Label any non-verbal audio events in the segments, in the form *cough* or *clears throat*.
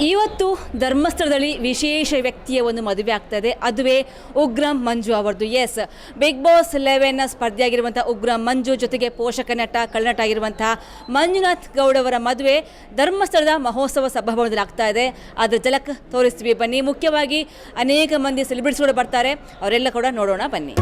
ಇವತ್ತು ಧರ್ಮಸ್ಥಳದಲ್ಲಿ ವಿಶೇಷ ವ್ಯಕ್ತಿಯ ಒಂದು ಮದುವೆ ಆಗ್ತದೆ. ಅದುವೇ ಉಗ್ರಂ ಮಂಜು ಅವರದು. ಎಸ್ ಬಿಗ್ ಬಾಸ್ ಲೆವೆನ್ನ ಸ್ಪರ್ಧೆಯಾಗಿರುವಂಥ ಉಗ್ರಂ ಮಂಜು ಜೊತೆಗೆ ಪೋಷಕ ನಟ, ಕಳ್ಳನಟ ಆಗಿರುವಂತಹ ಮಂಜುನಾಥ್ ಗೌಡ್ ಅವರ ಮದುವೆ ಧರ್ಮಸ್ಥಳದ ಮಹೋತ್ಸವ ಸಭಾಭವನದಲ್ಲಿ ಆಗ್ತಾ ಇದೆ. ಅದರ ಜಲಕ್ ತೋರಿಸ್ತೀವಿ ಬನ್ನಿ. ಮುಖ್ಯವಾಗಿ ಅನೇಕ ಮಂದಿ ಸೆಲೆಬ್ರಿಟೀಸ್ ಕೂಡ ಬರ್ತಾರೆ. ಅವರೆಲ್ಲ ಕೂಡ ನೋಡೋಣ ಬನ್ನಿ.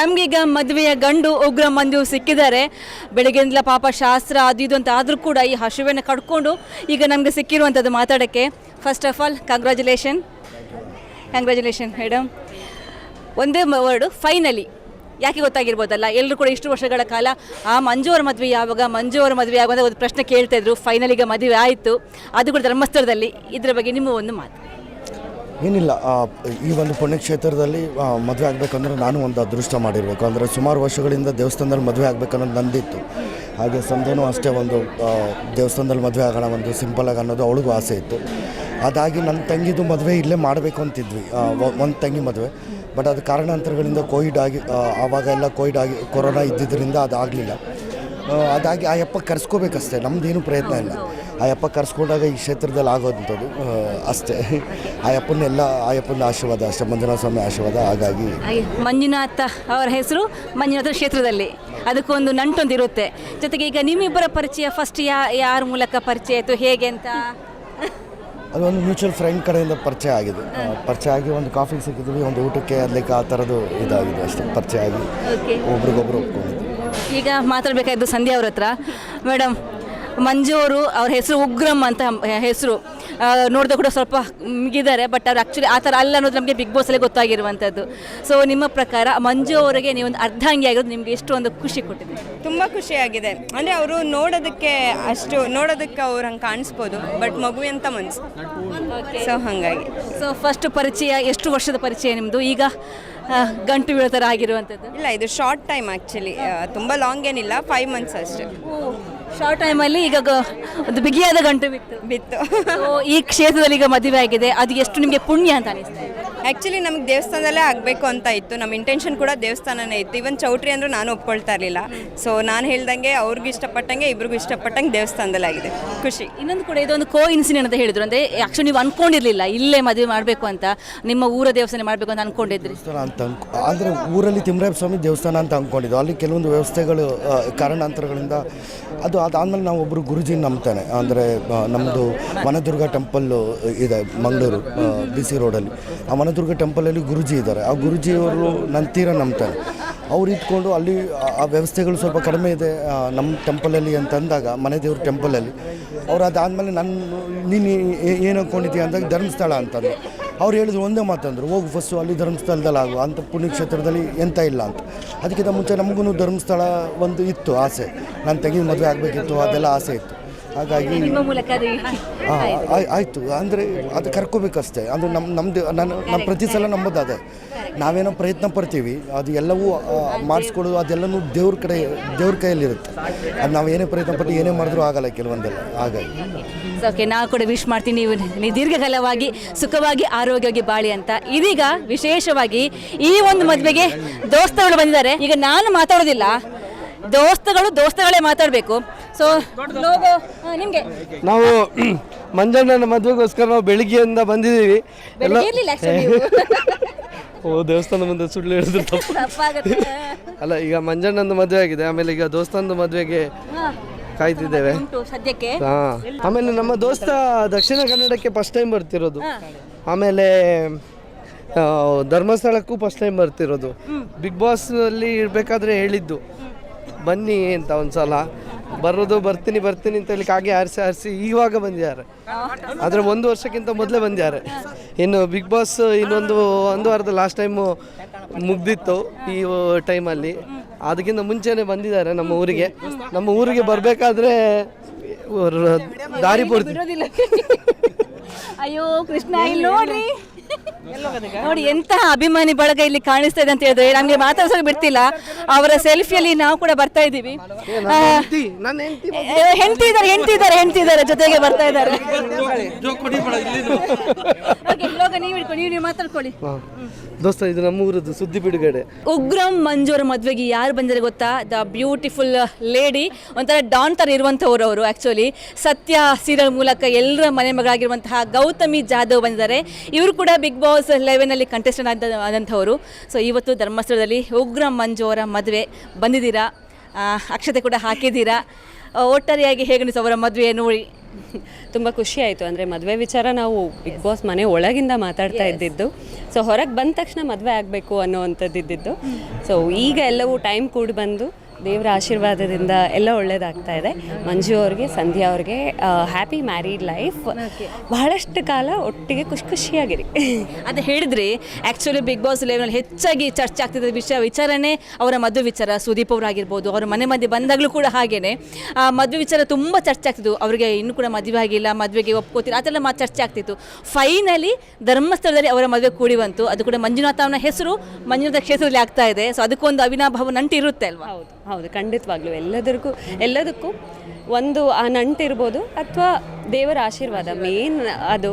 ನಮಗೀಗ ಮದುವೆಯ ಗಂಡು ಉಗ್ರ ಮಂದಿ ಸಿಕ್ಕಿದ್ದಾರೆ. ಬೆಳಗ್ಗೆಯಿಂದಲ ಪಾಪ ಶಾಸ್ತ್ರ ಅದು ಇದು ಅಂತ ಆದರೂ ಕೂಡ ಈ ಹಸುವೆನ ಕಡ್ಕೊಂಡು ಈಗ ನಮಗೆ ಸಿಕ್ಕಿರುವಂಥದ್ದು ಮಾತಾಡೋಕ್ಕೆ. First of all congratulation congratulation madam ಒಂದೇ ವರ್ಡು ಫೈನಲಿ ಯಾಕೆ ಗೊತ್ತಾಗಿರ್ಬೋದಲ್ಲ? ಎಲ್ಲರೂ ಕೂಡ ಇಷ್ಟು ವರ್ಷಗಳ ಕಾಲ, ಆ ಮಂಜು ಅವರ ಮದುವೆ ಯಾವಾಗ ಮಂಜು ಅವರ ಮದುವೆ ಯಾವಾಗ ಒಂದು ಪ್ರಶ್ನೆ ಕೇಳ್ತಾ ಇದ್ರು. ಫೈನಲಿಗೆ ಮದುವೆ ಆಯಿತು. ಅದು ಕೂಡ ಧರ್ಮಸ್ಥಳದಲ್ಲಿ. ಇದರ ಬಗ್ಗೆ ನಿಮ್ಮ ಒಂದು ಮಾತು. ಏನಿಲ್ಲ ಈ ಒಂದು ಪುಣ್ಯಕ್ಷೇತ್ರದಲ್ಲಿ ಮದುವೆ ಆಗಬೇಕಂದ್ರೆ ನಾನು ಒಂದು ಅದೃಷ್ಟ ಮಾಡಿರಬೇಕು. ಅಂದರೆ ಸುಮಾರು ವರ್ಷಗಳಿಂದ ದೇವಸ್ಥಾನದಲ್ಲಿ ಮದುವೆ ಆಗಬೇಕನ್ನೋದು ನಂದಿತ್ತು. ಹಾಗೆ ಸಂಧ್ಯನೂ ಅಷ್ಟೇ ಒಂದು ದೇವಸ್ಥಾನದಲ್ಲಿ ಮದುವೆ ಆಗೋಣ, ಒಂದು ಸಿಂಪಲಾಗಿ ಅನ್ನೋದು ಅವಳಿಗೂ ಆಸೆ ಇತ್ತು. ಅದಾಗಿ ನನ್ನ ತಂಗಿದು ಮದುವೆ ಇಲ್ಲೇ ಮಾಡಬೇಕು ಅಂತಿದ್ವಿ. ಒಂದು ತಂಗಿ ಮದುವೆ. ಬಟ್ ಅದು ಕಾರಣಾಂತರಗಳಿಂದ ಕೋವಿಡ್ ಆಗಿ ಆವಾಗೆಲ್ಲ ಕೋವಿಡ್ ಆಗಿ, ಕೊರೋನಾ ಇದ್ದಿದ್ದರಿಂದ ಅದು ಆಗಲಿಲ್ಲ ಅದಾಗಿ ಆ ಯಪ್ಪ ಕರ್ಸ್ಕೋಬೇಕಷ್ಟೇ ನಮ್ಮದೇನು ಪ್ರಯತ್ನ ಇಲ್ಲ. ಆ ಯಪ್ಪ ಕರ್ಸ್ಕೊಂಡಾಗ ಈ ಕ್ಷೇತ್ರದಲ್ಲಿ ಆಗೋದಂಥದ್ದು ಅಷ್ಟೇ. ಆ ಯಪ್ಪನ್ನೆಲ್ಲ ಆ ಯಪ್ಪನ ಆಶೀರ್ವಾದ ಅಷ್ಟೇ ಮಂಜುನಾಥ ಸ್ವಾಮಿ ಆಶೀರ್ವಾದ ಹಾಗಾಗಿ. ಹಾಗೆ ಮಂಜುನಾಥ ಅವರ ಹೆಸರು ಮಂಜುನಾಥ ಕ್ಷೇತ್ರದಲ್ಲಿ. ಅದಕ್ಕೊಂದು ನಂಟೊಂದು ಇರುತ್ತೆ ಜೊತೆಗೆ ಈಗ ನಿಮ್ಮಿಬ್ಬರ ಪರಿಚಯ ಫಸ್ಟ್ ಯಾ ಯಾರ ಮೂಲಕ ಪರಿಚಯ ಆಯಿತು ಹೇಗೆ ಅಂತ? ಅದು ಒಂದು ಮ್ಯೂಚುವಲ್ ಫ್ರೆಂಡ್ ಕಡೆಯಿಂದ ಪರಿಚಯ ಆಗಿದೆ. ಪರಿಚಯ ಆಗಿ ಒಂದು ಕಾಫಿ ಸಿಕ್ಕಿದ್ವಿ ಒಂದು ಊಟಕ್ಕೆ ಅದಕ್ಕೆ ಆ ಥರದ್ದು ಇದಾಗಿದೆ ಅಷ್ಟೇ ಪರಿಚಯ ಆಗಿ. ಒಬ್ರಿಗೊಬ್ರು ಒಪ್ಕೊಂಡಿದ್ವಿ ಈಗ ಮಾತಾಡಬೇಕಾದ್ದು ಸಂಧ್ಯಾ ಅವ್ರ ಹತ್ರ. ಮೇಡಮ್ ಮಂಜು ಅವರು ಅವ್ರ ಹೆಸರು ಉಗ್ರಮ್ ಅಂತ ಹೆಸರು. ನೋಡಿದ ಕೂಡ ಸ್ವಲ್ಪ ಮಿಗಿದ್ದಾರೆ ಬಟ್ ಅವ್ರು ಆ್ಯಕ್ಚುಲಿ ಆ ಥರ ಅಲ್ಲ ಅನ್ನೋದು ನಮಗೆ ಬಿಗ್ ಬಾಸಲ್ಲೇ ಗೊತ್ತಾಗಿರುವಂಥದ್ದು. ಸೊ ನಿಮ್ಮ ಪ್ರಕಾರ ಮಂಜು ಅವರಿಗೆ ನೀವೊಂದು ಒಂದು ಆಗಿರೋದು ನಿಮಗೆ ಎಷ್ಟು ಒಂದು ಖುಷಿ ಕೊಟ್ಟಿದೆ? ತುಂಬ ಖುಷಿಯಾಗಿದೆ ಅಂದರೆ ಅವರು ನೋಡೋದಕ್ಕೆ ಅಷ್ಟು ನೋಡೋದಕ್ಕೆ ಅವ್ರು ಹಂಗೆ ಕಾಣಿಸ್ಬೋದು ಬಟ್ ಮಗು ಅಂತ ಮನಸ್ಸು ಸೊ ಹಾಗಾಗಿ. ಸೊ ಫಸ್ಟ್ ಪರಿಚಯ ಎಷ್ಟು ವರ್ಷದ ಪರಿಚಯ ನಿಮ್ಮದು ಈಗ ಗಂಟು ಬೀಳೋ ಥರ ಆಗಿರುವಂಥದ್ದು? ಇಲ್ಲ ಇದು ಶಾರ್ಟ್ ಟೈಮ್ ಆ್ಯಕ್ಚುಲಿ ತುಂಬ ಲಾಂಗ್ ಏನಿಲ್ಲ ಫೈವ್ ಮಂತ್ಸ್ ಅಷ್ಟೇ. ಶಾರ್ಟ್ ಟೈಮಲ್ಲಿ ಈಗ ಗ- ಒಂದು ಬಿಗಿಯಾದ ಗಂಟು ಬಿತ್ತು. ಬಿತ್ತು. ಸೊ ಈ ಕ್ಷೇತ್ರದಲ್ಲಿ ಈಗ ಮದುವೆ ಆಗಿದೆ ಅದು ಎಷ್ಟು ನಿಮಗೆ ಪುಣ್ಯ ಅಂತ ಅನಿಸ್ತಾ ಇದೆ? ಆ್ಯಕ್ಚುಲಿ ನಮಗೆ ದೇವಸ್ಥಾನದಲ್ಲೇ ಆಗಬೇಕು ಅಂತ ಇತ್ತು. ನಮ್ಮ ಇಂಟೆನ್ಷನ್ ಕೂಡ ದೇವಸ್ಥಾನನೇ ಇತ್ತು. ಇವನ್ ಚೌಟ್ರಿ ಅಂದರೂ ನಾನು ಒಪ್ಕೊಳ್ತಾ ಇರಲಿಲ್ಲ. ಸೊ ನಾನು ಹೇಳ್ದಂಗೆ ಅವ್ರಿಗೂ ಇಷ್ಟಪಟ್ಟಂಗೆ ಇಬ್ರಿಗೂ ಇಷ್ಟಪಟ್ಟಂಗೆ ದೇವಸ್ಥಾನದಲ್ಲಿ ಆಗಿದೆ. ಖುಷಿ. ಇನ್ನೊಂದು ಕೂಡ ಇದೊಂದು ಕೋ ಇನ್ಸಿಡೆಂಟ್ ಅಂತ ಹೇಳಿದ್ರು. ಅಂದರೆ ಆ್ಯಕ್ಚುಲಿ ನೀವು ಅನ್ಕೊಂಡಿರ್ಲಿಲ್ಲ. ಇಲ್ಲೇ ಮದುವೆ ಮಾಡಬೇಕು ಅಂತ ನಿಮ್ಮ ಊರ ದೇವಸ್ಥಾನ ಮಾಡಬೇಕು ಅಂತ ಅನ್ಕೊಂಡಿದ್ರಿ. ದೇವಸ್ಥಾನ ಅಂತ ಅಂದರೆ ಊರಲ್ಲಿ ತಿಮ್ಮರಾಯ ಸ್ವಾಮಿ ದೇವಸ್ಥಾನ ಅಂತ ಅಂದ್ಕೊಂಡಿದ್ದು ಅಲ್ಲಿ ಕೆಲವೊಂದು ವ್ಯವಸ್ಥೆಗಳು ಆ, ಕಾರಣಾಂತರಗಳಿಂದ ಅದು ಅದಾದಮೇಲೆ ನಾವು ಒಬ್ಬರು ಗುರುಜಿ ನಂಬ್ತಾನೆ. ಅಂದರೆ ನಮ್ಮದು ವನದುರ್ಗ ಟೆಂಪಲ್ಲು ಇದೆ ಮಂಗಳೂರು ಬಿ ಸಿ ರೋಡಲ್ಲಿ ಆ ವನದುರ್ಗ ಟೆಂಪಲಲ್ಲಿ ಗುರುಜಿ ಇದ್ದಾರೆ. ಆ ಗುರುಜಿಯವರು ನನ್ನ ತೀರ ನಂಬ್ತಾರೆ. ಅವ್ರು ಇಟ್ಕೊಂಡು ಅಲ್ಲಿ ಆ- ವ್ಯವಸ್ಥೆಗಳು ಸ್ವಲ್ಪ ಕಡಿಮೆ ಇದೆ ನಮ್ಮ ಟೆಂಪಲಲ್ಲಿ ಅಂತಂದಾಗ ಮನೆ ದೇವ್ರ ಟೆಂಪಲಲ್ಲಿ. ಅವ್ರು ಅದಾದಮೇಲೆ ನನ್ನ, ನೀನು ಏನು ಅಂದ್ಕೊಂಡಿದ್ದೀಯ ಅಂದಾಗ ಧರ್ಮಸ್ಥಳ ಅಂತಂದರು. ಅವ್ರು ಹೇಳಿದ್ರು ಒಂದೇ ಮಾತಂದರು, ಹೋಗು ಫಸ್ಟು ಅಲ್ಲಿ ಧರ್ಮಸ್ಥಳದಲ್ಲಿ ಆಗು, ಅಂತ ಪುಣ್ಯಕ್ಷೇತ್ರದಲ್ಲಿ ಎಂತ ಇಲ್ಲ ಅಂತ. ಅದಕ್ಕಿಂತ ಮುಂಚೆ ನಮಗೂ ಧರ್ಮಸ್ಥಳ ಒಂದು ಇತ್ತು ಆಸೆ. ನಾನು ತೆಗೆದು ಮದುವೆ ಆಗಬೇಕಿತ್ತು, ಅದೆಲ್ಲ ಆಸೆ ಇತ್ತು. ಹಾಗಾಗಿ ನಿಮ್ಮ ಮೂಲಕ ಅದು ಆಯ್ತು. ಅಂದರೆ ಅದು ಕರ್ಕೋಬೇಕಷ್ಟೇ. ಅದು ನಮ್ಮ ನಮ್ಮದು ನಾನು ನಮ್ಮ ಪ್ರತಿ ಸಲ ನಂಬೋದು ಅದೇ ನಾವೇನೋ ಪ್ರಯತ್ನ ಪಡ್ತೀವಿ. ಅದು ಎಲ್ಲವೂ ಮಾಡಿಸ್ಕೊಡೋದು ಅದೆಲ್ಲನೂ ದೇವ್ರ ಕಡೆ ದೇವ್ರ ಕೈಯಲ್ಲಿರುತ್ತೆ. ಅದು ನಾವು ಏನೇ ಪ್ರಯತ್ನ ಪಟ್ಟು ಏನೇ ಮಾಡಿದ್ರೂ ಆಗಲ್ಲ ಕೆಲವೊಂದೆಲ್ಲ. ಹಾಗಾಗಿ. ಓಕೆ ನಾವು ಕೂಡ ವಿಶ್ ಮಾಡ್ತೀನಿ ನೀವು ನೀವು ದೀರ್ಘಕಾಲವಾಗಿ ಸುಖವಾಗಿ ಆರೋಗ್ಯವಾಗಿ ಬಾಳಿ ಅಂತ. ಇದೀಗ ವಿಶೇಷವಾಗಿ ಈ ಒಂದು ಮದುವೆಗೆ ದೋಸ್ತಗಳು ಬಂದಿದ್ದಾರೆ. ಈಗ ನಾನು ಮಾತಾಡೋದಿಲ್ಲ. ದೋಸ್ತಗಳು ದೋಸ್ತಗಳೇ ಮಾತಾಡಬೇಕು. ಸೊ ಲೋಗೋ ನಿಮಗೆ? ನಾವು *clears throat* ಮಂಜಣ್ಣನ ಮದುವೆಗೋಸ್ಕರ ನಾವು ಬೆಳಿಗ್ಗೆಯಿಂದ ಬಂದಿದ್ದೀವಿ. ಎಲ್ಲ ಇರಲಿಲ್ಲ *laughs* ಓ ದೇವಸ್ಥಾನ ಮುಂದೆ ಸುಳ್ಳು ಹೇಳಿದ್ರು ತಪ್ಪು. ತಪ್ಪಾಗುತ್ತೆ. *laughs* ಅಲ್ಲ ಈಗ ಮಂಜಣ್ಣಂದು ಮದುವೆ ಆಗಿದೆ. ಆಮೇಲೆ ಈಗ ದೋಸ್ತಂದು ಮದುವೆಗೆ ಕಾಯ್ತಿದ್ದೇವೆ. ಉಂಟು ಸದ್ಯಕ್ಕೆ. ಹಾ. ಆಮೇಲೆ ನಮ್ಮ ದೋಸ್ತ ದಕ್ಷಿಣ ಕನ್ನಡಕ್ಕೆ ಫಸ್ಟ್ ಟೈಮ್ ಬರ್ತಿರೋದು. ಆಮೇಲೆ ಆ, ಧರ್ಮಸ್ಥಳಕ್ಕೂ ಫಸ್ಟ್ ಟೈಮ್ ಬರ್ತಿರೋದು. ಬಿಗ್ ಬಾಸ್ ಅಲ್ಲಿ ಇರ್ಬೇಕಾದ್ರೆ ಹೇಳಿದ್ದು. ಬನ್ನಿ ಅಂತ ಒಂದ್ಸಲ. ಬರೋದು, ಬರ್ತೀನಿ ಬರ್ತೀನಿ ಅಂತ ಹೇಳಿ ಕಾಗೆ ಆರಿಸಿ ಆರಿಸಿ ಇವಾಗ ಬಂದಿದ್ದಾರೆ. ಆದರೆ ಒಂದು ವರ್ಷಕ್ಕಿಂತ ಮೊದಲೇ ಬಂದಿದ್ದಾರೆ. ಇನ್ನು ಬಿಗ್ ಬಾಸ್ ಇನ್ನೊಂದು ಒಂದು ವಾರದ ಲಾಸ್ಟ್ ಟೈಮು ಮುಗ್ದಿತ್ತು ಈ ಟೈಮಲ್ಲಿ ಅದಕ್ಕಿಂತ ಮುಂಚೆನೇ ಬಂದಿದ್ದಾರೆ ನಮ್ಮ ಊರಿಗೆ. ನಮ್ಮ ಊರಿಗೆ ಬರಬೇಕಾದ್ರೆ ದಾರಿ ಪೂರ್ತಿ. ಅಯ್ಯೋ, ಕೃಷ್ಣ, ಇಲ್ಲಿ ನೋಡ್ರಿ. ನೋಡಿ ಎಂತಹ ಅಭಿಮಾನಿ ಬಳಗ ಇಲ್ಲಿ ಕಾಣಿಸ್ತಾ ಇದೆ ಅಂತ ಹೇಳಿದ್ರೆ ನಮಗೆ ಮಾತಾಡ್ಸೋಕೆ ಬಿಡ್ತಿಲ್ಲ ಅವರ ಸೆಲ್ಫಿಯಲ್ಲಿ ನಾವು ಕೂಡ ಬರ್ತಾ ಇದ್ದೀವಿ ಹೆಂಡ್ತಿ ಇದ್ದಾರೆ ಹೆಂಡತಿ ಇದ್ದಾರೆ ಹೆಂಡತಿ ಇದ್ದಾರೆ ಜೊತೆಗೆ ಬರ್ತಾ ಇದ್ದಾರೆ ಲೋಕ ನೀವು ಹಿಡ್ಕೊಂಡು ನೀವು ನೀವು ಮಾತಾಡ್ಕೊಳ್ಳಿ. ದೋಸ್ತ ಇದು ನಮ್ಮ ಊರದ್ದು ಸುದ್ದಿ ಬಿಡುಗಡೆ. ಉಗ್ರಂ ಮಂಜೂರ ಮದುವೆಗೆ ಯಾರು ಬಂದಿದ್ದಾರೆ ಗೊತ್ತಾ? ದ ಬ್ಯೂಟಿಫುಲ್ ಲೇಡಿ ಒಂಥರ ಡಾನ್ ಥರ ಇರುವಂಥವ್ರು ಅವರು ಆ್ಯಕ್ಚುಲಿ ಸತ್ಯ ಸೀರಿಯಲ್ ಮೂಲಕ ಎಲ್ಲರ ಮನೆ ಮಗಳಾಗಿರುವಂತಹ ಗೌತಮಿ ಜಾಧವ್ ಬಂದಿದ್ದಾರೆ. ಇವರು ಕೂಡ ಬಿಗ್ ಬಾಸ್ ಲೆವೆನಲ್ಲಿ ಕಂಟೆಸ್ಟೆಂಟ್ ಆದ ಆದಂಥವರು. ಸೊ ಇವತ್ತು ಧರ್ಮಸ್ಥಳದಲ್ಲಿ ಉಗ್ರಂ ಮಂಜೂರ ಅವರ ಮದುವೆ ಬಂದಿದ್ದೀರಾ? ಅಕ್ಷತೆ ಕೂಡ ಹಾಕಿದ್ದೀರಾ? ಒಟ್ಟಾರೆಯಾಗಿ ಹೇಗೆ ಅವರ ಮದುವೆ ನೋಡಿ. *laughs* ತುಂಬ ಖುಷಿ ಆಯಿತು. ಅಂದರೆ ಮದುವೆ ವಿಚಾರ ನಾವು ಬಿಗ್ ಬಾಸ್ ಮನೆ ಒಳಗಿಂದ ಮಾತಾಡ್ತಾ ಇದ್ದಿದ್ದು. ಸೊ ಹೊರಗೆ ಬಂದ ತಕ್ಷಣ ಮದುವೆ ಆಗಬೇಕು ಅನ್ನೋವಂಥದ್ದು ಇದ್ದಿದ್ದು ಸೊ ಈಗ ಎಲ್ಲವೂ ಟೈಮ್ ಕೂಡಿ ಬಂದು ದೇವರ ಆಶೀರ್ವಾದದಿಂದ ಎಲ್ಲ ಒಳ್ಳೇದಾಗ್ತಾ ಇದೆ. ಮಂಜು ಅವ್ರಿಗೆ ಸಂಧ್ಯಾ ಅವ್ರಿಗೆ ಹ್ಯಾಪಿ ಮ್ಯಾರಿಡ್ ಲೈಫ್ ಬಹಳಷ್ಟು ಕಾಲ ಒಟ್ಟಿಗೆ ಖುಷಿ ಖುಷಿಯಾಗಿರಿ. ಅದು ಹೇಳಿದ್ರಿ ಆ್ಯಕ್ಚುಲಿ ಬಿಗ್ ಬಾಸ್ ಲೆವೆಲ್ ಹೆಚ್ಚಾಗಿ ಚರ್ಚೆ ಆಗ್ತಿದ್ದ ವಿಷಯ ವಿಚಾರನೇ ಅವರ ಮದುವೆ ವಿಚಾರ. ಸುದೀಪ್ ಅವರಾಗಿರ್ಬೋದು ಅವರ ಮನೆ ಮಧ್ಯೆ ಬಂದಾಗಲೂ ಕೂಡ ಹಾಗೇನೆ. ಆ ಮದುವೆ ವಿಚಾರ ತುಂಬ ಚರ್ಚೆ ಆಗ್ತಿತ್ತು ಅವರಿಗೆ ಇನ್ನೂ ಕೂಡ ಮದುವೆ ಆಗಿಲ್ಲ ಮದುವೆಗೆ ಒಪ್ಕೋತಿಲ್ಲ ಅದೆಲ್ಲ ಮಾತು ಚರ್ಚೆ ಆಗ್ತಿತ್ತು. ಫೈನಲಿ ಧರ್ಮಸ್ಥಳದಲ್ಲಿ ಅವರ ಮದುವೆ ಕೂಡಿ ಬಂತು. ಅದು ಕೂಡ ಮಂಜುನಾಥ ಅವನ ಹೆಸರು ಮಂಜುನಾಥ ಕ್ಷೇತ್ರದಲ್ಲಿ ಆಗ್ತಾ ಇದೆ. ಸೊ ಅದಕ್ಕೊಂದು ಅವಿನಾಭಾವ ನಂಟಿರುತ್ತೆ ಅಲ್ವಾ? ಹೌದು. ಹೌದು ಖಂಡಿತವಾಗ್ಲೂ ಎಲ್ಲದಕ್ಕೂ ಎಲ್ಲದಕ್ಕೂ ಒಂದು ಆ ನಂಟಿರ್ಬೋದು ಅಥವಾ ದೇವರ ಆಶೀರ್ವಾದ. ಮೇನ್ ಅದು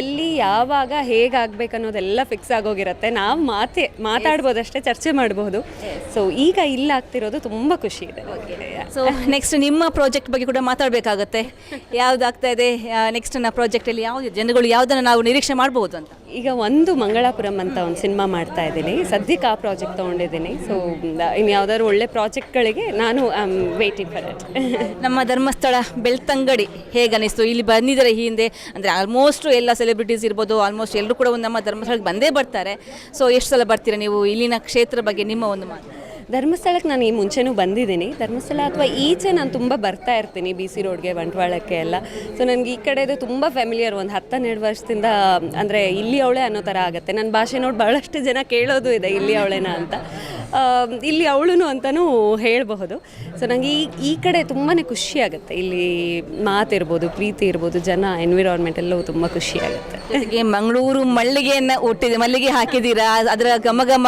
ಎಲ್ಲಿ ಯಾವಾಗ ಹೇಗಾಗಬೇಕು ಅನ್ನೋದೆಲ್ಲ ಫಿಕ್ಸ್ ಆಗೋಗಿರುತ್ತೆ. ನಾವು ಮಾತೆ ಮಾತಾಡ್ಬೋದಷ್ಟೇ ಚರ್ಚೆ ಮಾಡಬಹುದು ಸೊ ಈಗ ಇಲ್ಲ ಆಗ್ತಿರೋದು ತುಂಬ ಖುಷಿ ಇದೆ. ಸೊ ನೆಕ್ಸ್ಟ್ ನಿಮ್ಮ ಪ್ರಾಜೆಕ್ಟ್ ಬಗ್ಗೆ ಕೂಡ ಮಾತಾಡಬೇಕಾಗತ್ತೆ. ಯಾವುದಾಗ್ತಾ ಇದೆ? ನೆಕ್ಸ್ಟ್ ನನ್ನ ಪ್ರಾಜೆಕ್ಟಲ್ಲಿ ಯಾವ ಜನಗಳು ಯಾವುದನ್ನು ನಾವು ನಿರೀಕ್ಷೆ ಮಾಡ್ಬೋದು ಅಂತ? ಈಗ ಒಂದು ಮಂಗಳಾಪುರಂ ಅಂತ ಒಂದು ಸಿನಿಮಾ ಮಾಡ್ತಾ ಇದ್ದೀನಿ. ಸದ್ಯಕ್ಕೆ ಆ ಪ್ರಾಜೆಕ್ಟ್ ತೊಗೊಂಡಿದ್ದೀನಿ. ಸೊ ಇನ್ನು ಯಾವ್ದಾದ್ರು ಒಳ್ಳೆ ಪ್ರಾಜೆಕ್ಟ್ಗಳಿಗೆ ನಾನು ವೇಟಿಂಗ್ ಫಾರ್ ಇಟ್ ನಮ್ಮ ಧರ್ಮಸ್ಥಳ ಬೆಳ್ತಂಗಡಿ ಹೇಗನಿಸ್ತು? ಇಲ್ಲಿ ಬಂದಿದ್ದಾರೆ ಈ ಹಿಂದೆ, ಅಂದರೆ ಆಲ್ಮೋಸ್ಟ್ ಎಲ್ಲ ಸೆಲೆಬ್ರಿಟೀಸ್ ಇರ್ಬೋದು ಆಲ್ಮೋಸ್ಟ್ ಎಲ್ಲರೂ ಕೂಡ ಒಂದು ನಮ್ಮ ಧರ್ಮಸ್ಥಳಕ್ಕೆ ಬಂದೇ ಬರ್ತಾರೆ. ಸೊ ಎಷ್ಟು ಸಲ ಬರ್ತೀರ ನೀವು ಇಲ್ಲಿನ ಕ್ಷೇತ್ರ ಬಗ್ಗೆ ನಿಮ್ಮ ಒಂದು ಮಾತು? ಧರ್ಮಸ್ಥಳಕ್ಕೆ ನಾನು ಈ ಮುಂಚೆನೂ ಬಂದಿದ್ದೀನಿ. ಧರ್ಮಸ್ಥಳ ಅಥವಾ ಈಚೆ ನಾನು ತುಂಬ ಬರ್ತಾ ಇರ್ತೀನಿ ಬಿ ಸಿ ರೋಡ್ಗೆ, ಬಂಟ್ವಾಳಕ್ಕೆ ಎಲ್ಲ. ಸೊ ನನಗೆ ಈ ಕಡೆದು ತುಂಬ ಫ್ಯಾಮಿಲಿಯರ್ ಒಂದು ಹತ್ತನ್ನೆರಡು ವರ್ಷದಿಂದ, ಅಂದರೆ ಇಲ್ಲಿ ಅವಳೆ ಅನ್ನೋ ಥರ ಆಗುತ್ತೆ. ನನ್ನ ಭಾಷೆ ನೋಡಿ ಭಾಳಷ್ಟು ಜನ ಕೇಳೋದು ಇದೆ, ಇಲ್ಲಿ ಅವಳೆನಾ ಅಂತ. ಇಲ್ಲಿ ಅವಳು ಅಂತಲೂ ಹೇಳಬಹುದು. ಸೊ ನನಗೆ ಈ ಈ ಕಡೆ ತುಂಬಾ ಖುಷಿ ಆಗುತ್ತೆ. ಇಲ್ಲಿ ಮಾತಿರ್ಬೋದು ಪ್ರೀತಿ ಇರ್ಬೋದು, ಜನ ಎನ್ವಿರಾನ್ಮೆಂಟ್ ಎಲ್ಲವೂ ತುಂಬ ಖುಷಿ ಆಗುತ್ತೆ. ಜೊತೆಗೆ ಮಂಗಳೂರು ಮಲ್ಲಿಗೆಯನ್ನು ಒಟ್ಟಿದೆ, ಮಲ್ಲಿಗೆ ಹಾಕಿದ್ದೀರಾ? ಅದರ ಘಮ ಘಮ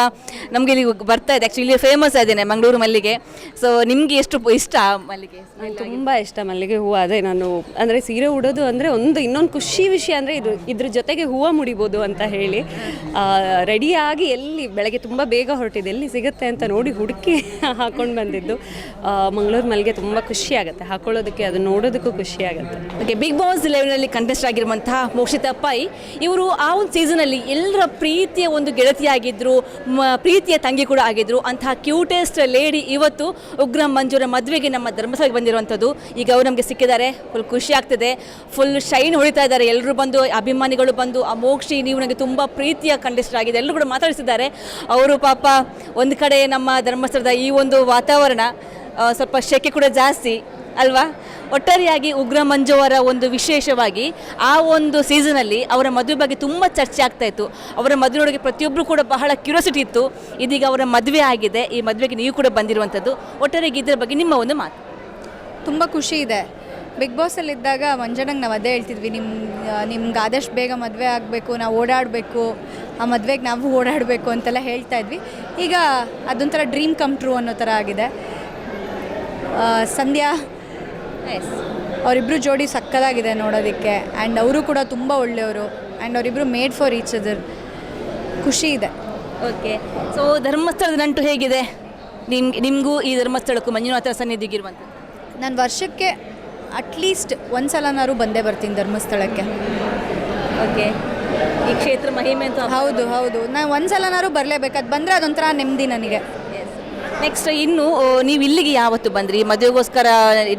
ನಮಗೆ ಇಲ್ಲಿ ಬರ್ತಾ ಇದೆ. ಆ್ಯಕ್ಚುಲಿ ಫೇಮಸ್ ಅದೇನೆ ಮಂಗಳೂರು ಮಲ್ಲಿಗೆ. ಸೊ ನಿಮಗೆ ಎಷ್ಟು ಇಷ್ಟ ಮಲ್ಲಿಗೆ? ತುಂಬ ಇಷ್ಟ ಮಲ್ಲಿಗೆ ಹೂವು. ಅದೇ ನಾನು ಅಂದರೆ ಸೀರೆ ಉಡೋದು ಅಂದರೆ ಒಂದು ಇನ್ನೊಂದು ಖುಷಿ ವಿಷಯ ಅಂದರೆ ಇದು ಇದ್ರ ಜೊತೆಗೆ ಹೂವು ಮುಡಿಬೋದು ಅಂತ ಹೇಳಿ. ರೆಡಿಯಾಗಿ ಎಲ್ಲಿ ಬೆಳಗ್ಗೆ ತುಂಬ ಬೇಗ ಹೊರಟಿದೆ ಎಲ್ಲಿ ಸಿಗುತ್ತೆ ಅಂತ ನೋಡಿ ಹುಡುಕಿ *laughs* ಹಾಕೊಂಡು ಬಂದಿದ್ದು. ಮಂಗಳೂರು ಮಲ್ಲಿಗೆ ತುಂಬ ಖುಷಿ ಆಗುತ್ತೆ. ಹಾಕೊಳ್ಳೋದಕ್ಕೆ ಅದು ನೋಡೋದಕ್ಕೂ ಖುಷಿ ಆಗುತ್ತೆ. ಓಕೆ ಬಿಗ್ ಬಾಸ್ ಲೆವೆನಲ್ಲಿ ಕಂಟೆಸ್ಟ್ ಆಗಿರುವಂತಹ ಮೋಕ್ಷಿತಾ ಪೈ ಇವರು ಆ ಒಂದು ಸೀಸನಲ್ಲಿ ಎಲ್ಲರ ಪ್ರೀತಿಯ ಒಂದು ಗೆಳತಿಯಾಗಿದ್ದರು ಪ್ರೀತಿಯ ತಂಗಿ ಕೂಡ ಆಗಿದ್ರು. ಅಂತಹ ಕ್ಯೂಟೆಸ್ಟ್ ಲೇಡಿ ಇವತ್ತು ಉಗ್ರಂ ಮಂಜುರ ಮದುವೆಗೆ ನಮ್ಮ ಧರ್ಮಸ್ಥಳಕ್ಕೆ ಬಂದಿರುವಂಥದ್ದು. ಈಗ ಅವರು ನಮಗೆ ಸಿಕ್ಕಿದ್ದಾರೆ. ಫುಲ್ ಖುಷಿ ಆಗ್ತದೆ. ಫುಲ್ ಶೈನ್ ಹೊಳಿತಾ ಇದ್ದಾರೆ. ಎಲ್ಲರೂ ಬಂದು, ಅಭಿಮಾನಿಗಳು ಬಂದು, ಆ ಮೋಕ್ಷಿ ನೀವು ನನಗೆ ತುಂಬ ಪ್ರೀತಿಯ ಕಂಡಿಸ್ಟರ್ ಆಗಿದೆ ಎಲ್ಲರೂ ಕೂಡ ಮಾತಾಡಿಸಿದ್ದಾರೆ. ಅವರು ಪಾಪ ಒಂದು ಕಡೆ ನಮ್ಮ ಧರ್ಮಸ್ಥಳದ ಈ ಒಂದು ವಾತಾವರಣ ಸ್ವಲ್ಪ ಶೆಕೆ ಕೂಡ ಜಾಸ್ತಿ. ಅಲ್ವಾ? ಒಟ್ಟಾರೆಯಾಗಿ ಉಗ್ರ ಮಂಜು ಅವರ ಒಂದು ವಿಶೇಷವಾಗಿ ಆ ಒಂದು ಸೀಸನಲ್ಲಿ ಅವರ ಮದುವೆ ಬಗ್ಗೆ ತುಂಬ ಚರ್ಚೆ ಆಗ್ತಾ ಇತ್ತು. ಅವರ ಮದುವೆಯೊಳಗೆ ಪ್ರತಿಯೊಬ್ಬರು ಕೂಡ ಬಹಳ ಕ್ಯೂರಿಯಾಸಿಟಿ ಇತ್ತು. ಇದೀಗ ಅವರ ಮದುವೆ ಆಗಿದೆ. ಈ ಮದುವೆಗೆ ನೀವು ಕೂಡ ಬಂದಿರುವಂಥದ್ದು ಒಟ್ಟಾರೆಯಾಗಿ ಇದರ ಬಗ್ಗೆ ನಿಮ್ಮ ಒಂದು ಮಾತು. ತುಂಬ ಖುಷಿ ಇದೆ. ಬಿಗ್ ಬಾಸಲ್ಲಿದ್ದಾಗ ಮಂಜನಂಗೆ ನಾವು ಅದೇ ಹೇಳ್ತಿದ್ವಿ. ನಿಮ್ಮ ನಿಮ್ಗೆ ಆದಷ್ಟು ಬೇಗ ಮದುವೆ ಆಗಬೇಕು, ನಾವು ಓಡಾಡಬೇಕು, ಆ ಮದುವೆಗೆ ನಾವು ಓಡಾಡಬೇಕು ಅಂತೆಲ್ಲ ಹೇಳ್ತಾ ಇದ್ವಿ. ಈಗ ಅದೊಂಥರ ಡ್ರೀಮ್ ಕಮ್ ಟ್ರೂ ಅನ್ನೋ ಥರ ಆಗಿದೆ. ಸಂಧ್ಯಾ ಅವರಿಬ್ಬರು ಜೋಡಿ ಸಕ್ಕದಾಗಿದೆ ನೋಡೋದಕ್ಕೆ. ಆ್ಯಂಡ್ ಅವರು ಕೂಡ ತುಂಬ ಒಳ್ಳೆಯವರು. ಆ್ಯಂಡ್ ಅವರಿಬ್ಬರು ಮೇಡ್ ಫಾರ್ ಈಚ್ ಅದರ್ ಖುಷಿ ಇದೆ. ಓಕೆ ಸೊ ಧರ್ಮಸ್ಥಳದ ನಂಟು ಹೇಗಿದೆ? ನಿಮ್ಗೆ ನಿಮಗೂ ಈ ಧರ್ಮಸ್ಥಳಕ್ಕೂ ಮಂಜುನಾಥ ಸನ್ನಿಧಿಗಿರುವಂಥದ್ದು? ನಾನು ವರ್ಷಕ್ಕೆ ಅಟ್ಲೀಸ್ಟ್ ಒಂದು ಸಲನಾರು ಬಂದೇ ಬರ್ತೀನಿ ಧರ್ಮಸ್ಥಳಕ್ಕೆ. ಓಕೆ ಈ ಕ್ಷೇತ್ರ ಮಹಿಮೆ ಅಂತ ಹೌದು ಹೌದು. ನಾನು ಒಂದು ಸಲನಾರು ಬರಲೇಬೇಕು. ಅದು ಬಂದರೆ ಅದೊಂಥರ ನೆಮ್ಮದಿ ನನಗೆ. ನೆಕ್ಸ್ಟ್ ಇನ್ನು ನೀವು ಇಲ್ಲಿಗೆ ಯಾವತ್ತು ಬಂದ್ರಿ? ಮದುವೆಗೋಸ್ಕರ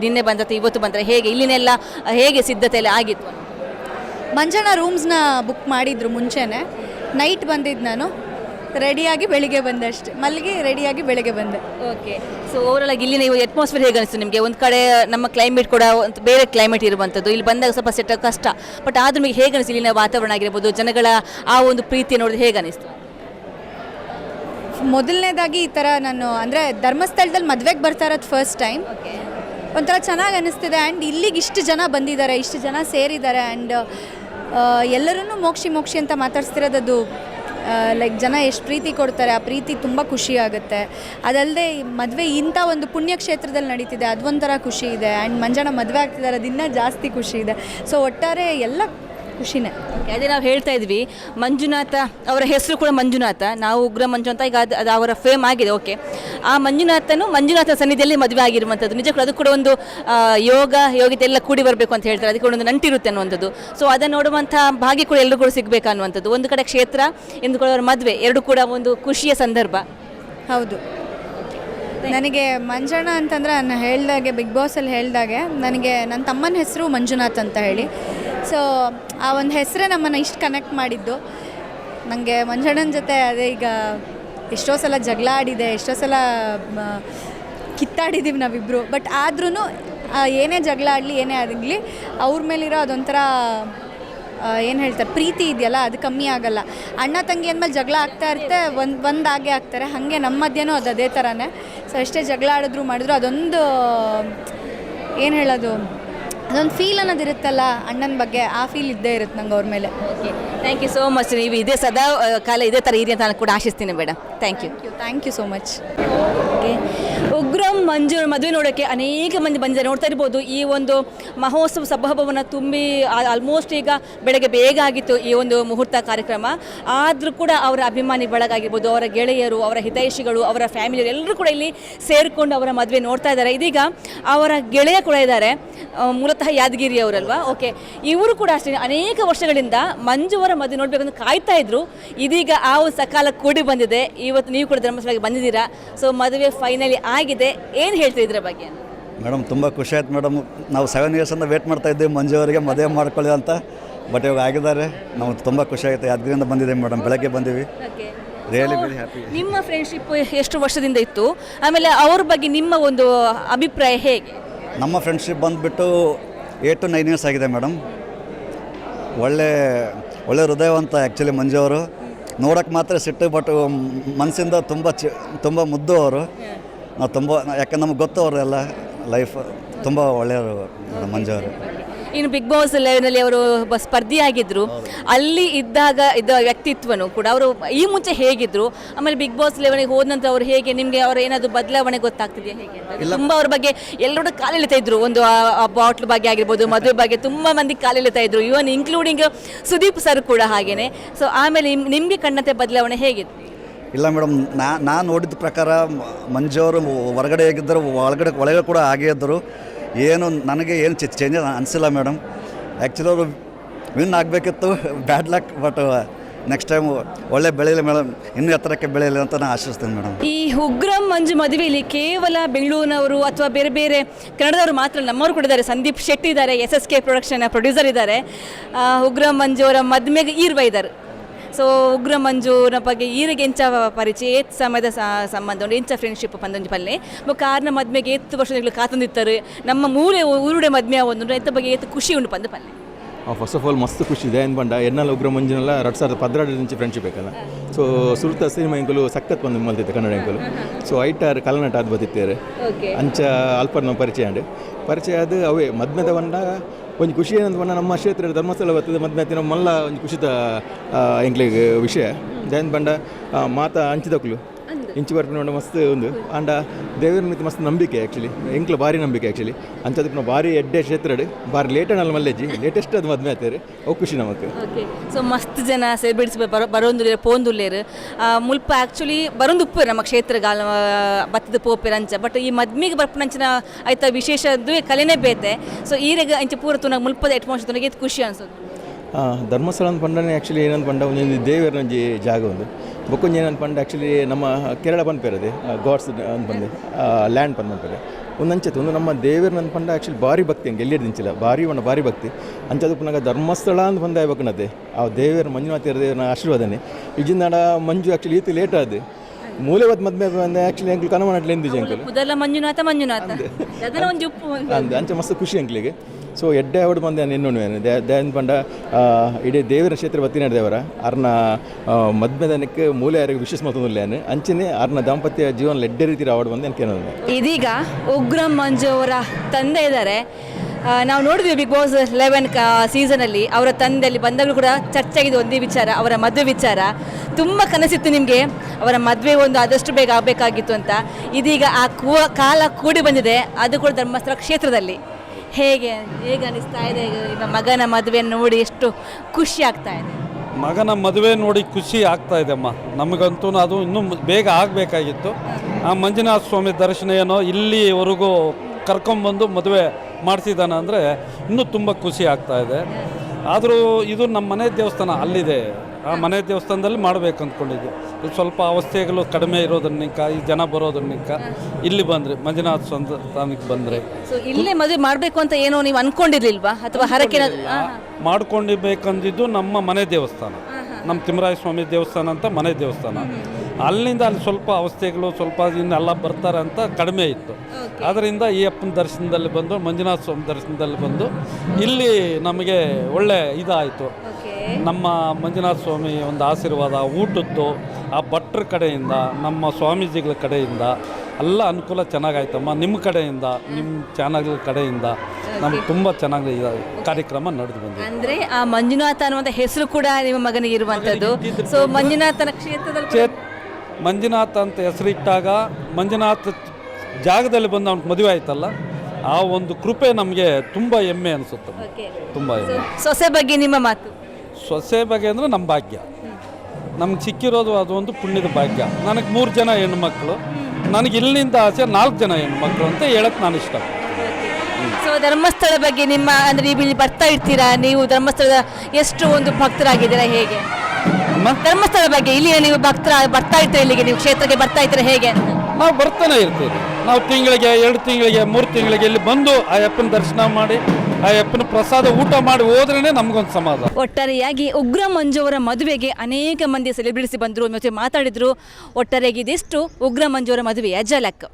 ನಿನ್ನೆ ಬಂದ ಇವತ್ತು ಬಂದರೆ ಹೇಗೆ? ಇಲ್ಲಿನೆಲ್ಲ ಹೇಗೆ ಸಿದ್ಧತೆ ಎಲ್ಲ ಆಗಿತ್ತು? ಮಂಜಣ್ಣ ರೂಮ್ಸ್ನ ಬುಕ್ ಮಾಡಿದ್ರು ಮುಂಚೆನೆ. ನೈಟ್ ಬಂದಿದ್ದು ನಾನು. ರೆಡಿಯಾಗಿ ಬೆಳಿಗ್ಗೆ ಬಂದೆ ಅಷ್ಟೇ. ಮಲ್ಲಿಗೆ ರೆಡಿಯಾಗಿ ಬೆಳಿಗ್ಗೆ ಬಂದೆ. ಓಕೆ ಸೊ ಓವರಾಲ್ ಆಗಿ ಇಲ್ಲಿನ ಇವಾಗ ಅಟ್ಮಾಸ್ಫಿಯರ್ ಹೇಗೆ ಅನಿಸ್ತು ನಿಮಗೆ? ಒಂದು ಕಡೆ ನಮ್ಮ ಕ್ಲೈಮೇಟ್ ಕೂಡ ಒಂದು ಬೇರೆ ಕ್ಲೈಮೇಟ್ ಇರುವಂಥದ್ದು. ಇಲ್ಲಿ ಬಂದಾಗ ಸ್ವಲ್ಪ ಸೆಟ್ ಕಷ್ಟ. ಬಟ್ ಆದ್ರೂ ನಿಮಗೆ ಹೇಗೆ ಅನಿಸ್ತು ಇಲ್ಲಿನ ವಾತಾವರಣ ಆಗಿರ್ಬೋದು ಜನಗಳ ಆ ಒಂದು ಪ್ರೀತಿ ನೋಡಿದ್ರೆ ಹೇಗೆ ಅನಿಸ್ತು? ಮೊದಲನೇದಾಗಿ ಈ ಥರ ನಾನು ಅಂದರೆ ಧರ್ಮಸ್ಥಳದಲ್ಲಿ ಮದುವೆಗೆ ಬರ್ತಾ ಇರೋದು ಫಸ್ಟ್ ಟೈಮ್ ಒಂಥರ ಚೆನ್ನಾಗಿ ಅನ್ನಿಸ್ತಿದೆ ಆ್ಯಂಡ್ ಇಲ್ಲಿಗೆ ಇಷ್ಟು ಜನ ಬಂದಿದ್ದಾರೆ ಇಷ್ಟು ಜನ ಸೇರಿದ್ದಾರೆ ಆ್ಯಂಡ್ ಎಲ್ಲರೂ ಮೋಕ್ಷಿ ಮೋಕ್ಷಿ ಅಂತ ಮಾತಾಡ್ಸ್ತಿರೋದು ಲೈಕ್ ಜನ ಎಷ್ಟು ಪ್ರೀತಿ ಕೊಡ್ತಾರೆ ಆ ಪ್ರೀತಿ ತುಂಬ ಖುಷಿ ಆಗುತ್ತೆ. ಅದಲ್ಲದೆ ಮದುವೆ ಇಂಥ ಒಂದು ಪುಣ್ಯಕ್ಷೇತ್ರದಲ್ಲಿ ನಡೀತಿದೆ ಅದೊಂಥರ ಖುಷಿ ಇದೆ ಆ್ಯಂಡ್ ಮಂಜಣ್ಣ ಮದುವೆ ಆಗ್ತಿದ್ದಾರೆ ಅದಿನ್ನೂ ಜಾಸ್ತಿ ಖುಷಿ ಇದೆ. ಸೊ ಒಟ್ಟಾರೆ ಎಲ್ಲ ಖುಷಿನೇ. ಅದೇ ನಾವು ಹೇಳ್ತಾ ಇದ್ವಿ, ಮಂಜುನಾಥ ಅವರ ಹೆಸರು ಕೂಡ ಮಂಜುನಾಥ. ನಾವು ಉಗ್ರ ಮಂಜು ಅಂತ ಈಗ ಅದು ಅದು ಅವರ ಫೇಮ್ ಆಗಿದೆ ಓಕೆ ಆ ಮಂಜುನಾಥನು ಮಂಜುನಾಥ ಸನ್ನಿಧಿಯಲ್ಲಿ ಮದುವೆ ಆಗಿರುವಂಥದ್ದು. ನಿಜಕ್ಕೂ ಅದು ಕೂಡ ಒಂದು ಯೋಗ, ಯೋಗಿತೆ ಎಲ್ಲ ಕೂಡಿ ಬರಬೇಕು ಅಂತ ಹೇಳ್ತಾರೆ. ಅದಕ್ಕೆ ಒಂದು ನಂಟಿರುತ್ತೆ ಅನ್ನುವಂಥದ್ದು. ಸೊ ಅದನ್ನು ನೋಡುವಂಥ ಭಾಗ್ಯ ಕೂಡ ಎಲ್ಲರೂ ಕೂಡ ಸಿಗಬೇಕು ಅನ್ನುವಂಥದ್ದು. ಒಂದು ಕಡೆ ಕ್ಷೇತ್ರ ಎಂದು ಕೂಡ ಅವರ ಮದುವೆ, ಎರಡು ಕೂಡ ಒಂದು ಖುಷಿಯ ಸಂದರ್ಭ. ಹೌದು. ನನಗೆ ಮಂಜಣ್ಣ ಅಂತಂದ್ರೆ ನಾನು ಹೇಳ್ದಾಗೆ, ಬಿಗ್ ಬಾಸಲ್ಲಿ ಹೇಳಿದಾಗೆ, ನನಗೆ ನನ್ನ ತಮ್ಮನ ಹೆಸರು ಮಂಜುನಾಥ್ ಅಂತ ಹೇಳಿ. ಸೊ ಆ ಒಂದು ಹೆಸರೇ ನಮ್ಮನ್ನು ಇಷ್ಟು ಕನೆಕ್ಟ್ ಮಾಡಿದ್ದು. ನನಗೆ ಮಂಜಣ್ಣನ ಜೊತೆ ಅದೇ ಈಗ ಎಷ್ಟೋ ಸಲ ಜಗಳ ಆಡಿದೆ, ಎಷ್ಟೋ ಸಲ ಕಿತ್ತಾಡಿದ್ದೀವಿ ನಾವಿಬ್ಬರು ಬಟ್ ಆದ್ರೂ ಏನೇ ಜಗಳ ಆಡಲಿ, ಏನೇ ಆಗಲಿ ಅವ್ರ ಮೇಲಿರೋ ಅದೊಂಥರ ಏನು ಹೇಳ್ತಾರೆ, ಪ್ರೀತಿ ಇದೆಯಲ್ಲ, ಅದು ಕಮ್ಮಿ ಆಗಲ್ಲ. ಅಣ್ಣ ತಂಗಿ ಅಂದಮೇಲೆ ಜಗಳ ಆಗ್ತಾ ಇರುತ್ತೆ, ಒಂದು ಒಂದು ಹಾಗೆ ಆಗ್ತಾರೆ. ಹಾಗೆ ನಮ್ಮ ಮಧ್ಯನೂ ಅದು ಅದೇ ಥರನೇ ಸೊ ಎಷ್ಟೇ ಜಗಳ ಆಡಿದ್ರು ಮಾಡಿದ್ರು ಅದೊಂದು, ಏನು ಹೇಳೋದು ಅದೊಂದು ಫೀಲ್ ಅನ್ನೋದು ಇರುತ್ತಲ್ಲ ಅಣ್ಣನ ಬಗ್ಗೆ ಆ ಫೀಲ್ ಇದ್ದೇ ಇರುತ್ತೆ ನಂಗೆ ಅವ್ರ ಮೇಲೆ. Okay thank you so much ನೀವು ಇದೇ ಸದಾ ಕಾಲ ಇದೇ ಥರ ಇರಿ ಅಂತ ನಾನು ಕೂಡ ಆಶಿಸ್ತೀನಿ madam thank you thank you so much okay Ugram Manju ಮದುವೆ ನೋಡೋಕ್ಕೆ ಅನೇಕ ಮಂದಿ ಬಂದಿದ್ದಾರೆ. ನೋಡ್ತಾ ಇರ್ಬೋದು, ಈ ಒಂದು ಮಹೋತ್ಸವ ಸಭಾಭವನ ತುಂಬಿ ಆಲ್ಮೋಸ್ಟ್ ಈಗ ಬೆಳಗ್ಗೆ ಬೇಗ ಆಗಿತ್ತು ಈ ಒಂದು ಮುಹೂರ್ತ ಕಾರ್ಯಕ್ರಮ. ಆದರೂ ಕೂಡ ಅವರ ಅಭಿಮಾನಿ ಬೆಳಗಾಗಿರ್ಬೋದು ಅವರ ಗೆಳೆಯರು, ಅವರ ಹಿತೈಷಿಗಳು, ಅವರ ಫ್ಯಾಮಿಲಿಯರು ಎಲ್ಲರೂ ಕೂಡ ಇಲ್ಲಿ ಸೇರಿಕೊಂಡು ಅವರ ಮದುವೆ ನೋಡ್ತಾ ಇದ್ದಾರೆ. ಇದೀಗ ಅವರ ಗೆಳೆಯ ಕೂಡ ಇದ್ದಾರೆ ಮೂಲತಃ ಯಾದಗಿರಿ ಅವರಲ್ವಾ? ಓಕೆ ಇವರು ಕೂಡ ಅಷ್ಟೇ, ಅನೇಕ ವರ್ಷಗಳಿಂದ ಮಂಜುವರ ಮದುವೆ ನೋಡಬೇಕಂತ ಕಾಯ್ತಾ ಇದ್ರು. ಇದೀಗ ಆ ಒಂದು ಸಕಾಲ ಕೂಡಿ ಬಂದಿದೆ. ಇವತ್ತು ನೀವು ಕೂಡ ಧರ್ಮಸ್ಥಳಕ್ಕೆ ಬಂದಿದ್ದೀರಾ. ಸೊ ಮದುವೆ ಫೈನಲಿ ಆಗಿದೆ ಏನು ಹೇಳ್ತೀವಿ ಇದ್ರ ಬಗ್ಗೆ? ಮೇಡಮ್ ತುಂಬ ಖುಷಿ ಆಯ್ತು ಮೇಡಮ್. ನಾವು ಸೆವೆನ್ ಇಯರ್ಸಿಂದ ವೇಟ್ ಮಾಡ್ತಾ ಇದ್ದೀವಿ. ಮಂಜು ಅವರಿಗೆ ಮದುವೆ ಮಾಡ್ಕೊಳ್ಳಿ ಅಂತ. ಬಟ್ ಇವಾಗ ಆಗಿದ್ದಾರೆ. ನಾವು ತುಂಬ ಖುಷಿ ಆಯಿತು ಯಾದಗಿರಿಯಿಂದ ಬಂದಿದ್ದೀವಿ ಮೇಡಮ್. ಬೆಳಗ್ಗೆ ಬಂದೀವಿ. ಓಕೆ ರಿಯಲಿ ವೆರಿ ಹ್ಯಾಪಿ ನಿಮ್ಮ ಫ್ರೆಂಡ್ಶಿಪ್ ಎಷ್ಟು ವರ್ಷದಿಂದ ಇತ್ತು? ಆಮೇಲೆ ಅವ್ರ ಬಗ್ಗೆ ನಿಮ್ಮ ಒಂದು ಅಭಿಪ್ರಾಯ ಹೇಗೆ? ನಮ್ಮ ಫ್ರೆಂಡ್ಶಿಪ್ ಬಂದುಬಿಟ್ಟು ಏಟ್ ಟು ನೈನ್ ಇಯರ್ಸ್ ಆಗಿದೆ ಮೇಡಮ್. ಒಳ್ಳೆ ಒಳ್ಳೆ ಹೃದಯವಂತ ಆ್ಯಕ್ಚುಲಿ ಮಂಜು ಅವರು. ನೋಡೋಕ್ಕೆ ಮಾತ್ರ ಸಿಟ್ಟು ಬಟ್ ಮನಸ್ಸಿಂದ ತುಂಬ ಚಿ ತುಂಬ ಮುದ್ದು ಅವರು. ನಾವು ತುಂಬ ಯಾಕೆ ನಮ್ಗೆ ಗೊತ್ತು ಅವರೆಲ್ಲ ಲೈಫ್ ತುಂಬ ಒಳ್ಳೆಯವರು ಮಂಜು ಅವರು ಇನ್ನು ಬಿಗ್ ಬಾಸ್ ಲೆವೆನಲ್ಲಿ ಅವರು ಒಬ್ಬ ಸ್ಪರ್ಧಿಯಾಗಿದ್ರು. ಅಲ್ಲಿ ಇದ್ದಾಗ ಇದ್ದ ವ್ಯಕ್ತಿತ್ವನು ಕೂಡ ಅವರು ಈ ಮುಂಚೆ ಹೇಗಿದ್ರು? ಆಮೇಲೆ ಬಿಗ್ ಬಾಸ್ ಲೆವೆನಿಗೆ ಹೋದ ನಂತರ ಅವರು ಹೇಗೆ? ನಿಮಗೆ ಅವರು ಏನಾದರೂ ಬದಲಾವಣೆ ಗೊತ್ತಾಗ್ತಿದೆಯಾ ಹೇಗೆ? ಅಂತ ತುಂಬಾ ಅವ್ರ ಬಗ್ಗೆ ಎಲ್ಲರೂ ಕಾಲೆಳಿತಾ ಇದ್ರು. ಒಂದು ಬಾಟ್ಲ್ ಬಗ್ಗೆ ಆಗಿರ್ಬೋದು ಮದುವೆ ಬಗ್ಗೆ ತುಂಬ ಮಂದಿ ಕಾಲೆಳಿತಾ ಇದ್ರು. ಇವನ್ ಇನ್ಕ್ಲೂಡಿಂಗ್ ಸುದೀಪ್ ಸರ್ ಕೂಡ ಹಾಗೇನೆ. ಸೊ ಆಮೇಲೆ ನಿಮಗೆ ಕಣ್ಣತೆ ಬದಲಾವಣೆ ಹೇಗಿತ್ತು? ಇಲ್ಲ ಮೇಡಮ್, ನಾ ನಾನು ನೋಡಿದ ಪ್ರಕಾರ ಮಂಜು ಅವರು ಹೊರಗಡೆ ಹೇಗಿದ್ದರು, ಒಳಗಡೆ ಒಳಗೆ ಕೂಡ ಹಾಗೇ ಇದ್ದರು. ಏನು, ನನಗೆ ಏನು ಚೇಂಜ್ ಅನಿಸಿಲ್ಲ ಮೇಡಮ್. ಆ್ಯಕ್ಚುಲಿ ಅವರು ವಿನ್ ಆಗಬೇಕಿತ್ತು bad luck but next time ಒಳ್ಳೆ ಬೆಳೆಯಲಿ ಮೇಡಮ್, ಇನ್ನೂ ಎತ್ತರಕ್ಕೆ ಬೆಳೆಯಲಿ ಅಂತ ನಾನು ಆಶಿಸ್ತೇನೆ ಮೇಡಮ್. ಈ ಉಗ್ರಂ ಮಂಜು ಮದುವೆಯಲ್ಲಿ ಕೇವಲ ಬೆಂಗಳೂರಿನವರು ಅಥವಾ ಬೇರೆ ಬೇರೆ ಕನ್ನಡದವರು ಮಾತ್ರ ನಮ್ಮವರು ಕೂಡ ಇದ್ದಾರೆ. ಸಂದೀಪ್ ಶೆಟ್ಟಿ ಇದ್ದಾರೆ, S S K production producer ಇದ್ದಾರೆ. ಉಗ್ರಂ ಮಂಜು ಅವರ ಮದುವೆಗೆ ಈರ್ವ ಇದ್ದಾರೆ. ಸೊ ಉಗ್ರ ಮಂಜುನ ಬಗ್ಗೆ ಈರಿಗೆ ಎಂಚ ಪರಿಚಯ ಏತ್ ಸಮಯದ ಸಂಬಂಧ ಉಂಟು ಎಂಚ ಫ್ರೆಂಡ್ಶಿಪ್ ಪಂದೊಂಜಿ ಪಲ್ಲೆ ಬೊಕ್ಕ ಆರ್ನ ಮದ್ಮೆಗೆ ಏತ್ ವರ್ಷಗಳು ಕಾತಂದಿತ್ತಾರೆ ನಮ್ಮ ಮೂಲೆ ಊರುಡೆ ಮದ್ಮೆ ಒಂದು ಎತ್ತ ಬಗ್ಗೆ ಏತ್ ಖುಷಿ ಉಂಟು ಪಂದ ಪಲ್ಲೆ ಫಸ್ಟ್ ಆಫ್ ಆಲ್ ಮಸ್ತ್ ಖುಷಿ ಇದೆ ಏನು ಬಂಡ ಎನ್ನಲ್ಲ ಉಗ್ರ ಮಂಜಿನೆಲ್ಲ ಎರಡು ಸಾವಿರದ ಪದ್ರಾಡ ಇಂಚು ಫ್ರೆಂಡ್ಶಿಪ್ ಬೇಕಲ್ಲ ಸೊ ಸುರ್ತ ಸಿನಿಮಾ ಎಂಕಲು ಸಖತ್ ಬಂದು ಮಲ್ತಿತ್ತು ಕನ್ನಡ ಎಂಕಲು ಸೊ ಐಟಾರ್ ಕಲನಟ ಅದು ಬತ್ತಿತ್ತೇರೆ ಓಕೆ ಅಂಚ ಅಲ್ಪ ನಾವು ಪರಿಚಯ ಅಂಡ್ ಪರಿಚಯ ಅದು ಅವೇ ಮದ್ಮೆದ ಬಂಡ ಒಂದು ಖುಷಿ ಏನಂತ ನಮ್ಮ ಕ್ಷೇತ್ರ ಧರ್ಮಸ್ಥಳ ಬರ್ತದೆ ಮಧ್ಯಾಹ್ನ ನಮ್ಮ ಮಲ್ಲ ಒಂದು ಖುಷಿತ ಎಂಕ್ಲಿಗೆ ವಿಷಯ. ಜಯಂತ್ ಬಂಡ ಮಾತ ಹಂಚಿದಕ್ಲು ಇಂಚು ಬರ್ಪಿನ ಉಂಡ ಮಸ್ತ್ ಒಂದು. ಆಂಡ ದೇವರ ಮಿತ್ ಮಸ್ತ್ ನಂಬಿಕೆ ಆ್ಯಕ್ಚುಲಿ ಎಂಕ್ಲ ಭಾರಿ ನಂಬಿಕೆ ಆ್ಯಕ್ಚುಲಿ ಅಂಚದಕ್ಕೆ ನಾವು ಭಾರಿ ಎಡ್ಡೆ ಕ್ಷೇತ್ರ ಭಾರಿ ಲೇಟನಲ್ಲ ಮಲ್ಲೆಜ್ಜಿ ಲೇಟೆಸ್ಟ್ ಅದು ಮದುವೆ ಆತೇರಿ ಅವು ಖುಷಿ ನಮಗೆ. ಓಕೆ ಸೊ ಮಸ್ತ್ ಜನ ಸೆಲೆಬ್ರಿಟೀಸ್ ಬರೋ ಬರೋಂದುಲ್ಲೇರು ಪೋಂದುಲ್ಲೇರು. ಮುಲ್ಪ ಆ್ಯಕ್ಚುಲಿ ಬರೋಂದು ಉಪ್ಪು ನಮ್ಮ ಕ್ಷೇತ್ರಗಾಲ ಬತ್ತದ ಪೋಪೆರ್ ಅಂಚ. ಬಟ್ ಈ ಮದ್ಮಿಗೆ ಬರ್ಪನಂಚಿನ ಆಯ್ತಾ ವಿಶೇಷದ್ದು ಕಲೆನೇ ಬೇತೆ. ಸೊ ಈರೆಗ ಅಂಚೆ ಪೂರ ತುನ ಮುಲ್ಪದ ಎಟ್ಮೋಷ ತುನಗೆ ಇದು ಖುಷಿ ಅನ್ಸೋದು. ಧರ್ಮಸ್ಥಳ ಅಂತ ಪಂಡನೆ ಆ್ಯಕ್ಚುಲಿ ಏನಂತ ಪಂಡ ಒಂದು ದೇವರ ಜಾಗ ಒಂದು. ಬೊಕ್ಕೊಂಜಿ ಅಂತ ಪಂಡ ಆ್ಯಕ್ಚುಲಿ ನಮ್ಮ ಕೇರಳ ಪನ್ಪೇರದೆ ಗಾಡ್ಸ್ ಅಂತ ಬಂದು ಲ್ಯಾಂಡ್ ಪನ್ ಪನ್ಪೇರೆ ಒಂದು ಅಂಚತ್ತು ಒಂದು ನಮ್ಮ ದೇವರ ಅಂತ ಪಂಡ ಆ್ಯಕ್ಚುಲಿ ಭಾರಿ ಭಕ್ತಿ ಹಂಗೆ ಎಲ್ಲಿ ನಿಂಚಿಲ್ಲ ಭಾರಿ ಒಂದು ಭಾರಿ ಭಕ್ತಿ. ಅಂಚದು ಪುನಃ ಧರ್ಮಸ್ಥಳ ಅಂತ ಬಂದ ಆಗ್ಬೇಕನ್ನದೆ ಆ ದೇವರ ಮಂಜುನಾಥ ದೇವರ ಆಶೀರ್ವಾದನೆ. ಇಜಿಂದಾಡ ಮಂಜು ಆ್ಯಕ್ಚುಲಿ ಈತಿ ಲೇಟ್ ಆದ. ಮೂಲೆ ಬದ್ ಮದ್ಮೆ ಬಂದ ಆ್ಯಕ್ಚುಲಿ ಅಂಕಲ್ ಕನಮನಟ್ಲೆ ಎಂದಿಜೆ ಅಂಕಲ್? ಮಂಜುನಾಥ ಮಂಜುನಾಥ. ಅಂಚೆ ಮಸ್ತ್ ಖುಷಿ ಅಂಕ್ಲಿಗೆ. ಸೊ ಎಡ್ಡೆ ಅವಡ್ ಬಂದೆ ಎನ್ನೊಣ್ಣು ದೇವನ್ ಪಂಡ ಇಡೀ ದೇವರ ಕ್ಷೇತ್ರ ಬತ್ತಿನ ದೇವರ ಅರ್ನ ಮದ್ಮೆದನಕ್ಕೆ ಮೂಲೆ ಯಾರಿಗೆ ವಿಶೇಷ ಮತ್ತೊಂದು ಅಂಚಿನೇ ಅರ್ನ ದಾಂಪತ್ಯ ಜೀವನ ಎಡ್ಡೆ ರೀತಿ ಅವಡ್ ಬಂದು ಅನ್ಕೇನ ಇದೀಗ ಉಗ್ರಂ ಮಂಜು ಅವರ ತಂದೆ ಇದ್ದಾರೆ. ನಾವು ನೋಡಿದ್ವಿ ಬಿಗ್ ಬಾಸ್ ಲೆವೆನ್ ಸೀಸನಲ್ಲಿ ಅವರ ತಂದೆಯಲ್ಲಿ ಬಂದಾಗಲೂ ಕೂಡ ಚರ್ಚೆ ಆಗಿದೆ ಒಂದೇ ವಿಚಾರ, ಅವರ ಮದುವೆ ವಿಚಾರ. ತುಂಬ ಕನಸಿತ್ತು ನಿಮಗೆ. ಅವರ ಮದುವೆ ಒಂದು ಆದಷ್ಟು ಬೇಗ ಆಗಬೇಕಾಗಿತ್ತು ಅಂತ. ಇದೀಗ ಆ ಕಾಲ ಕೂಡಿ ಬಂದಿದೆ. ಅದು ಕೂಡ ಧರ್ಮಸ್ಥಳ ಕ್ಷೇತ್ರದಲ್ಲಿ. ಹೇಗೆ ಹೇಗೆ ಅನಿಸ್ತಾ ಇದೆ? ಮಗನ ಮದುವೆ ನೋಡಿ ಎಷ್ಟು ಖುಷಿ ಆಗ್ತಾ ಇದೆ. ಮಗನ ಮದುವೆ ನೋಡಿ ಖುಷಿ ಆಗ್ತಾ ಇದೆ ಅಮ್ಮ. ನಮಗಂತೂ ಅದು ಇನ್ನೂ ಬೇಗ ಆಗಬೇಕಾಗಿತ್ತು. ಆ ಮಂಜುನಾಥ ಸ್ವಾಮಿ ದರ್ಶನ ಏನೋ ಇಲ್ಲಿವರೆಗೂ ಕರ್ಕೊಂಬಂದು ಮದುವೆ ಮಾಡಿಸಿದ್ದಾನೆ ಅಂದರೆ ಇನ್ನೂ ತುಂಬ ಖುಷಿ ಆಗ್ತಾ ಇದೆ. ಆದರೂ ಇದು ನಮ್ಮ ಮನೆ ದೇವಸ್ಥಾನ ಅಲ್ಲಿದೆ. ಆ ಮನೆ ದೇವಸ್ಥಾನದಲ್ಲಿ ಮಾಡಬೇಕು ಅಂದ್ಕೊಂಡಿದ್ದೆ. ಇದು ಸ್ವಲ್ಪ ಅವಸ್ಥೆಗಳು ಕಡಿಮೆ ಇರೋದನ್ನಿಂಕ ಈ ಜನ ಬರೋದನ್ನಿಂಕ ಇಲ್ಲಿ ಬಂದರೆ ಮಂಜುನಾಥ ಸ್ವಾಮಿ ಸ್ಥಾನಕ್ಕೆ ಬಂದರೆ. ಸೊ ಇಲ್ಲೇ ಮದುವೆ ಮಾಡಬೇಕು ಅಂತ ಏನೋ ನೀವು ಅನ್ಕೊಂಡಿರ್ಲಿಲ್ವಾ? ಅಥವಾ ಹರಕೆ ಮಾಡ್ಕೊಂಡಿರ್ಬೇಕಂದಿದ್ದು ನಮ್ಮ ಮನೆ ದೇವಸ್ಥಾನ. ನಮ್ಮ ತಿಮ್ಮರಾಯ ಸ್ವಾಮಿ ದೇವಸ್ಥಾನ ಅಂತ ಮನೆ ದೇವಸ್ಥಾನ. ಅಲ್ಲಿಂದ ಅಲ್ಲಿ ಸ್ವಲ್ಪ ಅವಸ್ಥೆಗಳು ಸ್ವಲ್ಪ ಇನ್ನೆಲ್ಲ ಬರ್ತಾರೆ ಅಂತ ಕಡಿಮೆ ಇತ್ತು. ಅದರಿಂದ ಈ ಅಪ್ಪನ ದರ್ಶನದಲ್ಲಿ ಬಂದು ಮಂಜುನಾಥ ಸ್ವಾಮಿ ದರ್ಶನದಲ್ಲಿ ಬಂದು ಇಲ್ಲಿ ನಮಗೆ ಒಳ್ಳೆ ಇದಾಯಿತು. ನಮ್ಮ ಮಂಜುನಾಥ ಸ್ವಾಮಿ ಒಂದು ಆಶೀರ್ವಾದ ಊಟದ್ದು ಆ ಭಟ್ರ ಕಡೆಯಿಂದ ನಮ್ಮ ಸ್ವಾಮೀಜಿಗಳ ಕಡೆಯಿಂದ ಎಲ್ಲ ಅನುಕೂಲ ಚೆನ್ನಾಗಾಯ್ತಮ್ಮ. ನಿಮ್ಮ ಕಡೆಯಿಂದ ನಿಮ್ಮ ಚಾನಲ್ ಕಡೆಯಿಂದ ನಮ್ಗೆ ತುಂಬ ಚೆನ್ನಾಗಿ ಕಾರ್ಯಕ್ರಮ ನಡೆದು ಬಂದಿದೆ. ಅಂದ್ರೆ ಆ ಮಂಜುನಾಥ ಅನ್ನುವಂಥ ಹೆಸರು ಕೂಡ ನಿಮ್ಮ ಮಗನಿಗೆ ಇರುವಂಥದ್ದು. ಸೊ ಮಂಜುನಾಥನ ಕ್ಷೇತ್ರದಲ್ಲಿ ಮಂಜುನಾಥ ಅಂತ ಹೆಸರಿಟ್ಟಾಗ ಮಂಜುನಾಥ ಜಾಗದಲ್ಲಿ ಬಂದು ಅವ್ನಿಗೆ ಮದುವೆ ಆಯ್ತಲ್ಲ ಆ ಒಂದು ಕೃಪೆ ನಮಗೆ ತುಂಬ ಹೆಮ್ಮೆ ಅನಿಸುತ್ತೆ. ತುಂಬ ಹೆಮ್ಮೆ. ಸೊಸೆ ಬಗ್ಗೆ ನಿಮ್ಮ ಮಾತು. ಸೊಸೆ ಬಗ್ಗೆ ಅಂದರೆ ನಮ್ಮ ಭಾಗ್ಯ. ನಮ್ಗೆ ಸಿಕ್ಕಿರೋದು ಅದು ಒಂದು ಪುಣ್ಯದ ಭಾಗ್ಯ. ನನಗೆ ಮೂರು ಜನ ಹೆಣ್ಮಕ್ಳು. ನನಗೆ ಇಲ್ಲಿಂದ ಆಸೆ ನಾಲ್ಕು ಜನ ಹೆಣ್ಮಕ್ಳು ಅಂತ ಹೇಳಕ್ಕೆ ನಾನು ಇಷ್ಟ. ಸೊ ಧರ್ಮಸ್ಥಳ ಬಗ್ಗೆ ನಿಮ್ಮ ಅಂದ್ರೆ ನೀವು ಇಲ್ಲಿ ಬರ್ತಾ ಇರ್ತೀರಾ? ನೀವು ಧರ್ಮಸ್ಥಳದ ಎಷ್ಟು ಒಂದು ಭಕ್ತರಾಗಿದ್ದೀರಾ ಹೇಗೆ? ಧರ್ಮಸ್ಥಳ ಬಗ್ಗೆ ಇಲ್ಲಿ ನೀವು ಭಕ್ತರ ಬರ್ತಾ ಇರ್ತೀರಾ ಇಲ್ಲಿಗೆ ನೀವು ಕ್ಷೇತ್ರಕ್ಕೆ ಬರ್ತಾ ಇದ್ದೀರಾ ಹೇಗೆ ಅಂತ? ನಾವು ಬರ್ತಾನೆ ಇರ್ತೀವಿ. ನಾವು ತಿಂಗಳಿಗೆ, ಎರಡು ತಿಂಗಳಿಗೆ, ಮೂರು ತಿಂಗಳಿಗೆ ಇಲ್ಲಿ ಬಂದು ಆ ಅಪ್ಪನ ದರ್ಶನ ಮಾಡಿ ಆ ಅಪ್ಪನ ಪ್ರಸಾದ ಊಟ ಮಾಡಿ ಹೋದ್ರೇ ನಮಗೊಂದು ಸಮಾಧಾನ. ಒಟ್ಟಾರೆಯಾಗಿ ಉಗ್ರ ಮಂಜು ಅವರ ಮದುವೆಗೆ ಅನೇಕ ಮಂದಿ ಸೆಲೆಬ್ರಿಟಿ ಬಂದರು. ಮತ್ತೆ ಮಾತಾಡಿದ್ರು, ಒಟ್ಟಾರೆಯಾಗಿ ಇದಿಷ್ಟು ಉಗ್ರ ಮಂಜು ಅವರ ಮದುವೆಯ ಜಲಕ್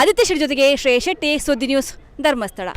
ಆದಿತ್ಯ ಶೆಟ್ಟಿ ಜೊತೆಗೆ ಶ್ರೇಯ ಶೆಟ್ಟಿ, ಸುದ್ದಿ ನ್ಯೂಸ್ ಧರ್ಮಸ್ಥಳ.